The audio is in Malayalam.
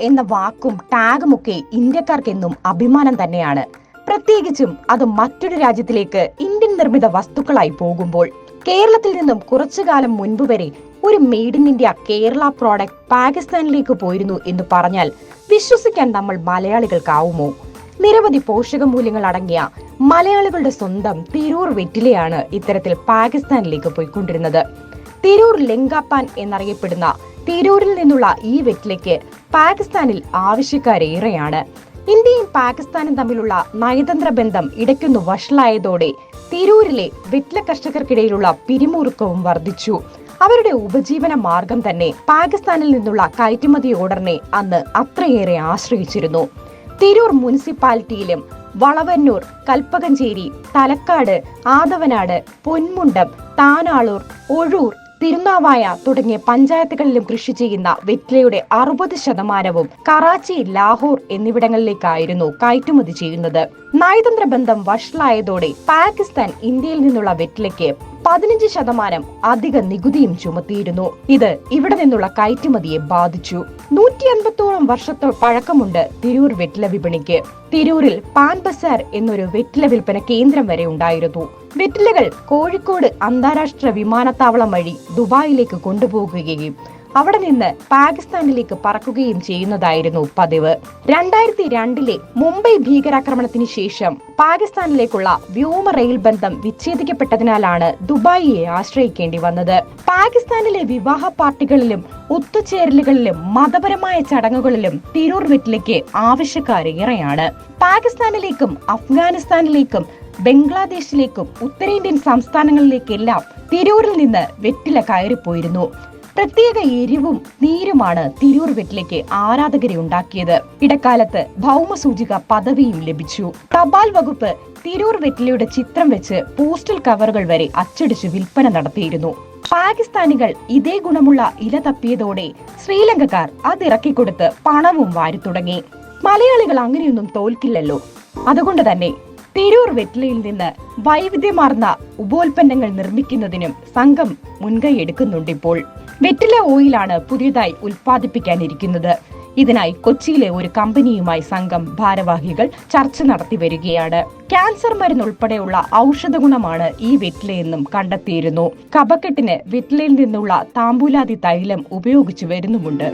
എന്ന വാക്കും ടാഗും ടാഗുമൊക്കെ ഇന്ത്യക്കാർക്കെന്നും അഭിമാനം തന്നെയാണ്. പ്രത്യേകിച്ചും അത് മറ്റൊരു രാജ്യത്തിലേക്ക് ഇന്ത്യൻ നിർമ്മിത വസ്തുക്കളായി പോകുമ്പോൾ. കേരളത്തിൽ നിന്നും കുറച്ചു കാലം മുൻപ് വരെ ഒരു made in India Kerala product പാകിസ്ഥാനിലേക്ക് പോയിരുന്നു എന്ന് പറഞ്ഞാൽ വിശ്വസിക്കാൻ നമ്മൾ മലയാളികൾക്കാവുമോ? നിരവധി പോഷക മൂല്യങ്ങൾ അടങ്ങിയ മലയാളികളുടെ സ്വന്തം തിരൂർ വെറ്റിലയാണ് ഇത്തരത്തിൽ പാകിസ്ഥാനിലേക്ക് പോയിക്കൊണ്ടിരുന്നത്. തിരൂർ ലെങ്കാപ്പാൻ എന്നറിയപ്പെടുന്ന തിരൂരിൽ നിന്നുള്ള ഈ വെറ്റിലയ്ക്ക് പാകിസ്ഥാനിൽ ആവശ്യക്കാരേറെയാണ് ഇന്ത്യയും പാകിസ്ഥാനും തമ്മിലുള്ള നയതന്ത്ര ബന്ധം ഇടയ്ക്കൊന്ന് വഷളായതോടെ തിരൂരിലെ വെറ്റില കർഷകർക്കിടയിലുള്ള പിരിമുറുക്കവും വർദ്ധിച്ചു. അവരുടെ ഉപജീവന മാർഗം തന്നെ പാകിസ്ഥാനിൽ നിന്നുള്ള കയറ്റുമതി ഓർഡറിനെ അന്ന് അത്രയേറെ ആശ്രയിച്ചിരുന്നു. തിരൂർ മുനിസിപ്പാലിറ്റിയിലും വളവന്നൂർ കൽപ്പകഞ്ചേരി തലക്കാട് ആദവനാട് പൊന്മുണ്ടം താനാളൂർ ഒഴൂർ തിരുനാവായ തുടങ്ങിയ പഞ്ചായത്തുകളിലും കൃഷി ചെയ്യുന്ന വെറ്റിലയുടെ അറുപത് ശതമാനവും കറാച്ചി ലാഹോർ എന്നിവിടങ്ങളിലേക്കായിരുന്നു കയറ്റുമതി ചെയ്യുന്നത്. നയതന്ത്ര ബന്ധം വഷളായതോടെ പാകിസ്ഥാൻ ഇന്ത്യയിൽ നിന്നുള്ള വെറ്റിലയ്ക്ക് പതിനഞ്ച് ശതമാനം അധിക നികുതിയും ചുമത്തിയിരുന്നു. ഇത് ഇവിടെ നിന്നുള്ള കയറ്റുമതിയെ ബാധിച്ചു. നൂറ്റി അൻപത്തോളം വർഷത്തോ പഴക്കമുണ്ട് തിരൂർ വെറ്റില വിപണിക്ക്. തിരൂരിൽ പാൻ ബസാർ എന്നൊരു വെറ്റില വിൽപ്പന കേന്ദ്രം വരെ ഉണ്ടായിരുന്നു. വെറ്റിലകൾ കോഴിക്കോട് അന്താരാഷ്ട്ര വിമാനത്താവളം വഴി ദുബായിലേക്ക് കൊണ്ടുപോകുകയും അവിടെ നിന്ന് പാകിസ്ഥാനിലേക്ക് പറക്കുകയും ചെയ്യുന്നതായിരുന്നു പതിവ്. രണ്ടായിരത്തി രണ്ടിലെ മുംബൈ ഭീകരാക്രമണത്തിന് ശേഷം പാകിസ്ഥാനിലേക്കുള്ള വ്യോമ റെയിൽ ബന്ധം വിച്ഛേദിക്കപ്പെട്ടതിനാലാണ് ദുബായിയെ ആശ്രയിക്കേണ്ടി വന്നത്. പാകിസ്ഥാനിലെ വിവാഹ പാർട്ടികളിലും ഒത്തുചേരലുകളിലും മതപരമായ ചടങ്ങുകളിലും തിരൂർ വെറ്റിലേക്ക് ആവശ്യക്കാരേറെയാണ് പാകിസ്ഥാനിലേക്കും അഫ്ഗാനിസ്ഥാനിലേക്കും ബംഗ്ലാദേശിലേക്കും ഉത്തരേന്ത്യൻ സംസ്ഥാനങ്ങളിലേക്കെല്ലാം തിരൂരിൽ നിന്ന് വെറ്റില കയറിപ്പോയിരുന്നു. പ്രത്യേക എരിവും നീരുമാണ് തിരൂർ വെറ്റിലയ്ക്ക് ആരാധകരെ ഉണ്ടാക്കിയത്. ഇടക്കാലത്ത് ഭൗമസൂചിക പദവിയും ലഭിച്ചു. തപാൽ വകുപ്പ് തിരൂർ വെറ്റിലയുടെ ചിത്രം വെച്ച് പോസ്റ്റൽ കവറുകൾ വരെ അച്ചടിച്ച് വിൽപ്പന നടത്തിയിരുന്നു. പാകിസ്ഥാനികൾ ഇതേ ഗുണമുള്ള ഇല തപ്പിയതോടെ ശ്രീലങ്കക്കാർ അതിറക്കിക്കൊടുത്ത് പണവും വാരി തുടങ്ങി. മലയാളികൾ അങ്ങനെയൊന്നും തോൽക്കില്ലല്ലോ. അതുകൊണ്ട് തന്നെ തിരൂർ വെറ്റിലയിൽ നിന്ന് വൈവിധ്യമാർന്ന ഉപോൽപ്പന്നങ്ങൾ നിർമ്മിക്കുന്നതിനും സംഘം മുൻകൈ എടുക്കുന്നുണ്ടിപ്പോൾ വെറ്റില ഓയിലാണ് പുതിയതായി ഉൽപ്പാദിപ്പിക്കാനിരിക്കുന്നത്. ഇതിനായി കൊച്ചിയിലെ ഒരു കമ്പനിയുമായി സംഘം ഭാരവാഹികൾ ചർച്ച നടത്തി വരികയാണ്. ക്യാൻസർ മരുന്ന് ഉൾപ്പെടെയുള്ള ഔഷധ ഗുണമാണ് ഈ വെറ്റിലയെന്നും കണ്ടെത്തിയിരുന്നു. കപക്കെട്ടിന് വെറ്റിലയിൽ നിന്നുള്ള താമ്പൂലാതി തൈലം ഉപയോഗിച്ചു വരുന്നുമുണ്ട്.